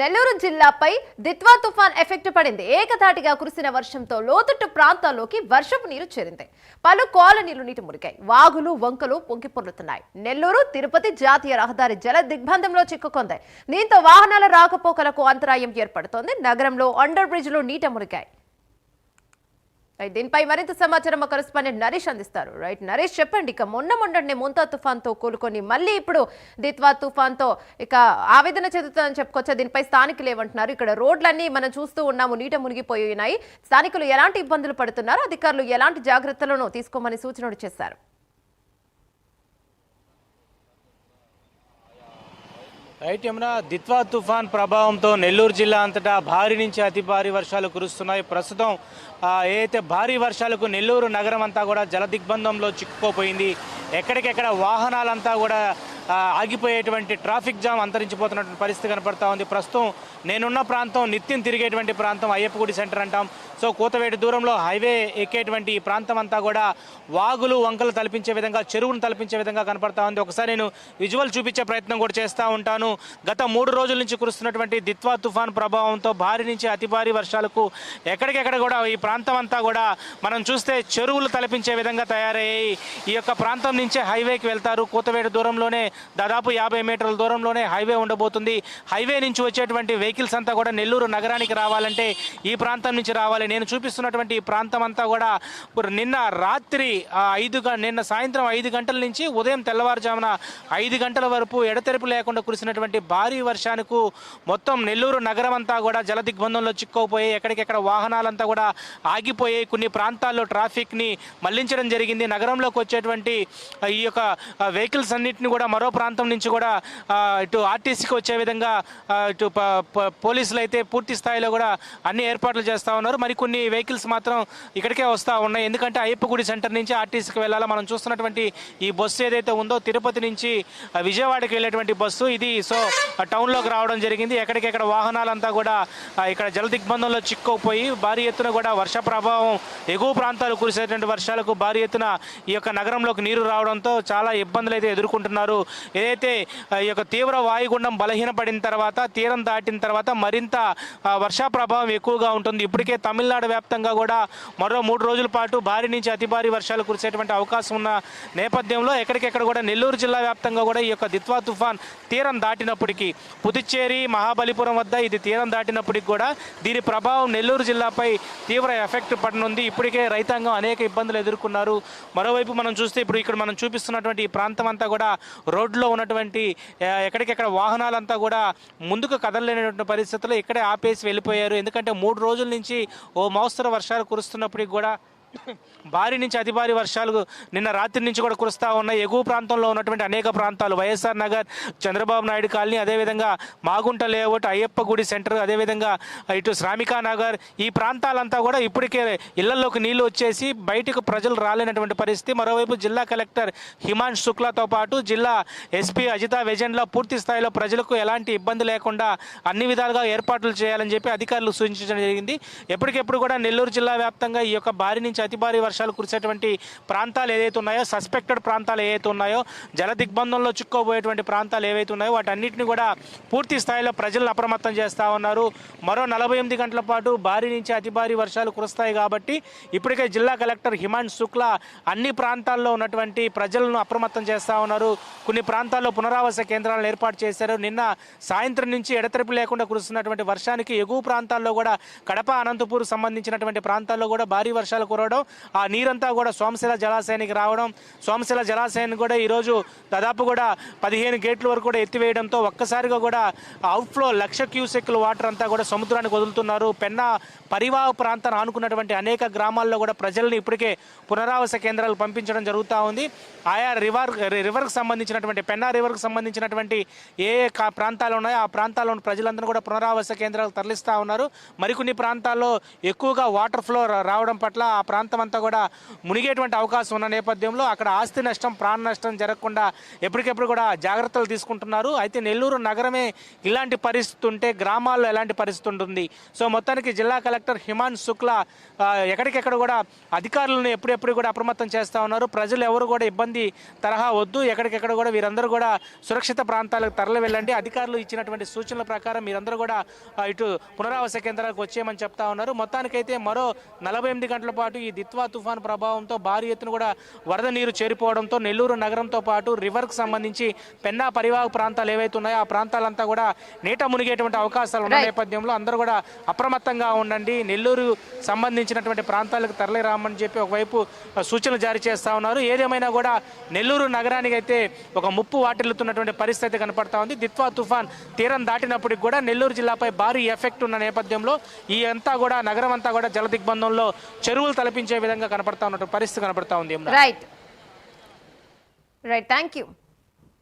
నెల్లూరు జిల్లాపై దిత్వా తుఫాన్ ఎఫెక్ట్ పడింది. ఏకధాటిగా కురిసిన వర్షంతో లోతట్టు ప్రాంతాల్లోకి వర్షపు నీరు చేరింది. పలు కాలనీలు నీటి మురికాయి వాగులు వంకలు పొంగిపొర్లుతున్నాయి నెల్లూరు తిరుపతి జాతీయ రహదారి జల దిగ్బంధంలో చిక్కుకుంది. దీంతో వాహనాల రాకపోకలకు అంతరాయం ఏర్పడుతోంది. నగరంలో అండర్ బ్రిడ్జ్లు నీట మురికాయి దీనిపై మరింత సమాచారం మా కరెస్పాండెంట్ నరేష్ అందిస్తారు. రైట్ నరేష్ చెప్పండి ఇక మొన్న మొన్ననే ముంతా తుఫాన్తో కోలుకొని మళ్ళీ ఇప్పుడు దిత్వా తుఫాన్తో ఇక ఆవేదన చెందుతుందని చెప్పుకోవచ్చా దీనిపై స్థానికులు ఏమంటున్నారు? ఇక్కడ రోడ్లన్నీ మనం చూస్తూ ఉన్నాము నీట మునిగిపోయి ఉన్నాయి. స్థానికులు ఎలాంటి ఇబ్బందులు పడుతున్నారు? అధికారులు ఎలాంటి జాగ్రత్తలను తీసుకోమని సూచనలు చేశారు? రైట్ యమునా దిత్వా తుఫాన్ ప్రభావంతో నెల్లూరు జిల్లా అంతటా భారీ నుంచి అతి భారీ వర్షాలు కురుస్తున్నాయి. ప్రస్తుతం ఏదైతే భారీ వర్షాలకు నెల్లూరు నగరం అంతా కూడా జల దిగ్బంధంలో చిక్కుకోపోయింది. ఎక్కడికెక్కడ వాహనాలంతా కూడా ఆగిపోయేటువంటి ట్రాఫిక్ జామ్ అంతరించిపోతున్నటువంటి పరిస్థితి కనపడతా ఉంది. ప్రస్తుతం నేనున్న ప్రాంతం నిత్యం తిరిగేటువంటి ప్రాంతం అయ్యప్పగుడి సెంటర్ అంటాం. సో కూతవేటి దూరంలో హైవే ఎక్కేటువంటి ఈ ప్రాంతం అంతా కూడా వాగులు వంకలు తలపించే విధంగా చెరువును తలపించే విధంగా కనపడతా ఉంది. ఒకసారి నేను విజువల్ చూపించే ప్రయత్నం కూడా చేస్తూ ఉంటాను. గత మూడు రోజుల నుంచి కురుస్తున్నటువంటి దిత్వా తుఫాన్ ప్రభావంతో భారీ నుంచి అతి భారీ వర్షాలకు ఎక్కడికెక్కడ కూడా ఈ ప్రాంతం అంతా కూడా మనం చూస్తే చెరువులు తలపించే విధంగా తయారయ్యాయి. ఈ యొక్క ప్రాంతం నుంచే హైవేకి వెళ్తారు. కూతవేటి దూరంలోనే దాదాపు యాభై మీటర్ల దూరంలోనే హైవే ఉండబోతుంది. హైవే నుంచి వచ్చేటువంటి వెహికల్స్ అంతా కూడా నెల్లూరు నగరానికి రావాలంటే ఈ ప్రాంతం నుంచి రావాలి. నేను చూపిస్తున్నటువంటి ఈ ప్రాంతం అంతా కూడా ఇప్పుడు నిన్న రాత్రి ఐదు నిన్న సాయంత్రం ఐదు గంటల నుంచి ఉదయం తెల్లవారుజామున ఐదు గంటల వరకు ఎడతెరపు లేకుండా కురిసినటువంటి భారీ వర్షానికి మొత్తం నెల్లూరు నగరం అంతా కూడా జల దిగ్బంధంలో చిక్కుకుపోయి ఎక్కడికెక్కడ వాహనాలంతా కూడా ఆగిపోయాయి కొన్ని ప్రాంతాల్లో ట్రాఫిక్ని మళ్ళించడం జరిగింది. నగరంలోకి వచ్చేటువంటి ఈ యొక్క వెహికల్స్ అన్నింటిని కూడా మరో ప్రాంతం నుంచి కూడా ఇటు ఆర్టీసీకి వచ్చే విధంగా ఇటు ప- పోలీసులు అయితే పూర్తి స్థాయిలో కూడా అన్ని ఏర్పాట్లు చేస్తూ ఉన్నారు. మరికొన్ని వెహికల్స్ మాత్రం ఇక్కడికే వస్తూ ఉన్నాయి. ఎందుకంటే అయ్యప్పగుడి సెంటర్ నుంచి ఆర్టీసీకి వెళ్ళాలా? మనం చూస్తున్నటువంటి ఈ బస్సు ఏదైతే ఉందో తిరుపతి నుంచి విజయవాడకి వెళ్ళేటువంటి బస్సు ఇది. సో టౌన్లోకి రావడం జరిగింది. ఎక్కడికెక్కడ వాహనాలంతా కూడా ఇక్కడ జల దిగ్బంధంలో చిక్కుపోయి భారీ ఎత్తున కూడా వర్ష ప్రభావం ఎగువ ప్రాంతాలు కురిసేటువంటి వర్షాలకు భారీ ఎత్తున ఈ యొక్క నగరంలోకి నీరు రావడంతో చాలా ఇబ్బందులు అయితే ఎదుర్కొంటున్నారు. ఏదైతే ఈ యొక్క తీవ్ర వాయుగుండం బలహీనపడిన తర్వాత తీరం దాటిన తర్వాత మరింత వర్షా ప్రభావం ఎక్కువగా ఉంటుంది. ఇప్పటికే తమిళనాడు వ్యాప్తంగా కూడా మరో మూడు రోజుల పాటు భారీ నుంచి అతి భారీ వర్షాలు కురిసేటువంటి అవకాశం ఉన్న నేపథ్యంలో ఎక్కడికెక్కడ కూడా నెల్లూరు జిల్లా వ్యాప్తంగా కూడా ఈ యొక్క దిత్వా తుఫాన్ తీరం దాటినప్పటికీ పుదుచ్చేరి మహాబలిపురం వద్ద ఇది తీరం దాటినప్పటికి కూడా దీని ప్రభావం నెల్లూరు జిల్లాపై తీవ్ర ఎఫెక్ట్ పడనుంది. ఇప్పటికే రైతాంగం అనేక ఇబ్బందులు ఎదుర్కొన్నారు. మరోవైపు మనం చూస్తే ఇప్పుడు ఇక్కడ మనం చూపిస్తున్నటువంటి ఈ ప్రాంతం అంతా కూడా రోడ్లో ఉన్నటువంటి ఎక్కడికెక్కడ వాహనాలంతా కూడా ముందుకు కదలలేనటువంటి పరిస్థితుల్లో ఇక్కడే ఆపేసి వెళ్ళిపోయారు. ఎందుకంటే మూడు రోజుల నుంచి ఓ మోస్తరు వర్షాలు కురుస్తున్నప్పటికి కూడా భారీ నుంచి అతి భారీ వర్షాలు నిన్న రాత్రి నుంచి కూడా కురుస్తూ ఉన్నాయి. ఎగువ ప్రాంతంలో ఉన్నటువంటి అనేక ప్రాంతాలు వైఎస్ఆర్ నగర్ చంద్రబాబు నాయుడు కాలనీ అదేవిధంగా మాగుంట లేఅవుట్ అయ్యప్ప గుడి సెంటర్ అదేవిధంగా ఇటు శ్రామికా నగర్ ఈ ప్రాంతాలంతా కూడా ఇప్పటికే ఇళ్ళలోకి నీళ్ళు వచ్చేసి బయటకు ప్రజలు రాలేనటువంటి పరిస్థితి. మరోవైపు జిల్లా కలెక్టర్ హిమాంష్ శుక్లాతో పాటు జిల్లా ఎస్పీ అజితా వెజెండ్ల పూర్తి స్థాయిలో ప్రజలకు ఎలాంటి ఇబ్బంది లేకుండా అన్ని విధాలుగా ఏర్పాట్లు చేయాలని చెప్పి అధికారులు సూచించడం జరిగింది. ఎప్పటికెప్పుడు కూడా నెల్లూరు జిల్లా వ్యాప్తంగా ఈ యొక్క భారీ నుంచి అతి భారీ వర్షాలు కురిసేటువంటి ప్రాంతాలు ఏదైతే ఉన్నాయో సస్పెక్టెడ్ ప్రాంతాలు ఏవైతే ఉన్నాయో జల దిగ్బంధంలో చిక్కుకోబోయేటువంటి ప్రాంతాలు ఏవైతే ఉన్నాయో వాటన్నిటిని కూడా పూర్తి స్థాయిలో ప్రజలను అప్రమత్తం చేస్తూ ఉన్నారు. మరో నలభై ఎనిమిది గంటల పాటు భారీ నుంచి అతి భారీ వర్షాలు కురుస్తాయి కాబట్టి ఇప్పటికే జిల్లా కలెక్టర్ హిమాంత్ శుక్లా అన్ని ప్రాంతాల్లో ఉన్నటువంటి ప్రజలను అప్రమత్తం చేస్తూ ఉన్నారు. కొన్ని ప్రాంతాల్లో పునరావాస కేంద్రాలను ఏర్పాటు చేశారు. నిన్న సాయంత్రం నుంచి ఎడతెరిపి లేకుండా కురుస్తున్నటువంటి వర్షానికి ఎగువ ప్రాంతాల్లో కూడా కడప అనంతపూర్ సంబంధించినటువంటి ప్రాంతాల్లో కూడా భారీ వర్షాలు కురవడం ఆ నీరంతా కూడా సోమశిల జలాశయానికి రావడం సోమశిల జలాశయాన్ని కూడా ఈరోజు దాదాపు కూడా పదిహేను గేట్ల వరకు కూడా ఎత్తివేయడంతో ఒక్కసారిగా కూడా అవుట్ఫ్లో లక్ష క్యూసెక్ల వాటర్ అంతా కూడా సముద్రానికి వదులుతున్నారు. పెన్నా పరివాహ ప్రాంతాన్ని ఆనుకున్నటువంటి అనేక గ్రామాల్లో కూడా ప్రజల్ని ఇప్పటికే పునరావాస కేంద్రాలు పంపించడం జరుగుతూ ఉంది. ఆయా రివర్ రివర్కి సంబంధించినటువంటి పెన్నా రివర్కి సంబంధించినటువంటి ఏ కా- ప్రాంతాలు ఉన్నాయో ఆ ప్రాంతాల్లో ఉన్న ప్రజలందరూ కూడా పునరావాస కేంద్రాలు తరలిస్తూ ఉన్నారు. మరికొన్ని ప్రాంతాల్లో ఎక్కువగా వాటర్ ఫ్లో రావడం పట్ల ఆ ప్రాంత ప్రాంతం అంతా కూడా మునిగేటువంటి అవకాశం ఉన్న నేపథ్యంలో అక్కడ ఆస్తి నష్టం ప్రాణ నష్టం జరగకుండా ఎప్పటికెప్పుడు కూడా జాగ్రత్తలు తీసుకుంటున్నారు. అయితే నెల్లూరు నగరమే ఇలాంటి పరిస్థితి ఉంటే గ్రామాల్లో ఎలాంటి పరిస్థితి ఉంటుంది? సో మొత్తానికి జిల్లా కలెక్టర్ హిమాన్ శుక్లా ఎక్కడికెక్కడ కూడా అధికారులను ఎప్పుడెప్పుడు కూడా అప్రమత్తం చేస్తూ ఉన్నారు. ప్రజలు ఎవరు కూడా ఇబ్బంది తరహా వద్దు. ఎక్కడికెక్కడ కూడా వీరందరూ కూడా సురక్షిత ప్రాంతాలకు తరలి వెళ్ళండి. అధికారులు ఇచ్చినటువంటి సూచనల ప్రకారం మీరందరూ కూడా ఇటు పునరావాస కేంద్రాలకు వచ్చేయమని చెప్తా ఉన్నారు. మొత్తానికైతే మరో నలభై ఎనిమిది గంటల పాటు ఈ దిత్వా తుఫాన్ ప్రభావంతో భారీ ఎత్తున కూడా వరద నీరు చేరిపోవడంతో నెల్లూరు నగరంతో పాటు రివర్కి సంబంధించి పెన్నా పరివాహక ప్రాంతాలు ఏవైతే ఉన్నాయో ఆ ప్రాంతాలంతా కూడా నీట మునిగేటువంటి అవకాశాలు ఉన్న. నేపథ్యంలో అందరూ కూడా అప్రమత్తంగా ఉండండి. నెల్లూరు సంబంధించినటువంటి ప్రాంతాలకు తరలి రామని చెప్పి ఒకవైపు సూచనలు జారీ చేస్తా ఉన్నారు. ఏదేమైనా కూడా నెల్లూరు నగరానికి అయితే ఒక ముప్పు వాటిల్లుతున్నటువంటి పరిస్థితి కనపడతా ఉంది. దిత్వా తుఫాన్ తీరం దాటినప్పటికి కూడా నెల్లూరు జిల్లాపై భారీ ఎఫెక్ట్ ఉన్న నేపథ్యంలో ఈ అంతా కూడా నగరం అంతా కూడా జల దిగ్బంధంలో చెరువులు కనిపించే విధంగా కనపడతా ఉన్నటువంటి పరిస్థితి కనపడతా ఉంది రైట్ రైట్ థ్యాంక్ యూ